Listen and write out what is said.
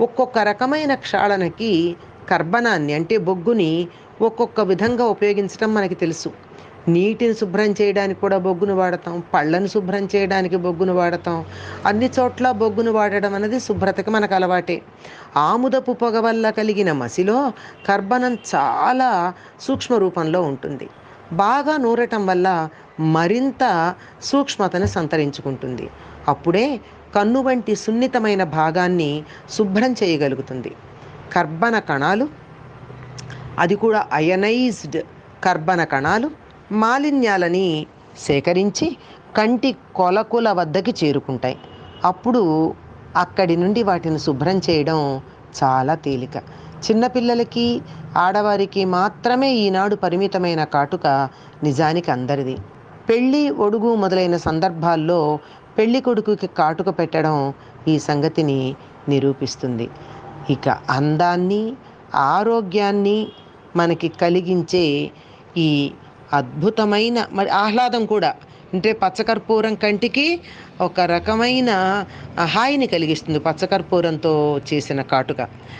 ఒక్కొక్క రకమైన క్షాళనకి కర్బనాన్ని అంటే బొగ్గుని ఒక్కొక్క విధంగా ఉపయోగించడం మనకి తెలుసు. నీటిని శుభ్రం చేయడానికి కూడా బొగ్గును వాడతాం పళ్ళను శుభ్రం చేయడానికి బొగ్గును వాడతాం అన్ని చోట్ల బొగ్గును వాడడం అనేది శుభ్రతకి మనకు అలవాటే. ఆముదపు పొగ వల్ల కలిగిన మసిలో కర్బనం చాలా సూక్ష్మ రూపంలో ఉంటుంది. బాగా నూరటం వల్ల మరింత సూక్ష్మతను సంతరించుకుంటుంది. అప్పుడే కన్ను వంటి సున్నితమైన భాగాన్ని శుభ్రం చేయగలుగుతుంది. కర్బన కణాలు అది కూడా అయనైజ్డ్ కర్బన కణాలు మాలిన్యాలని సేకరించి కంటి కొలకుల వద్దకి చేరుకుంటాయి. అప్పుడు అక్కడి నుండి వాటిని శుభ్రం చేయడం చాలా తేలిక. చిన్నపిల్లలకి ఆడవారికి మాత్రమే ఈనాడు పరిమితమైన కాటుక నిజానికి అందరిది. పెళ్ళి ఒడుగు మొదలైన సందర్భాల్లో పెళ్ళి కొడుకుకి కాటుక పెట్టడం ఈ సంగతిని నిరూపిస్తుంది. ఇక అందాన్ని ఆరోగ్యాన్ని మనకి కలిగించే ఈ అద్భుతమైన మరి ఆహ్లాదం కూడా అంటే పచ్చకర్పూరం కంటికి ఒక రకమైన హాయిని కలిగిస్తుంది పచ్చకర్పూరంతో చేసిన కాటుక.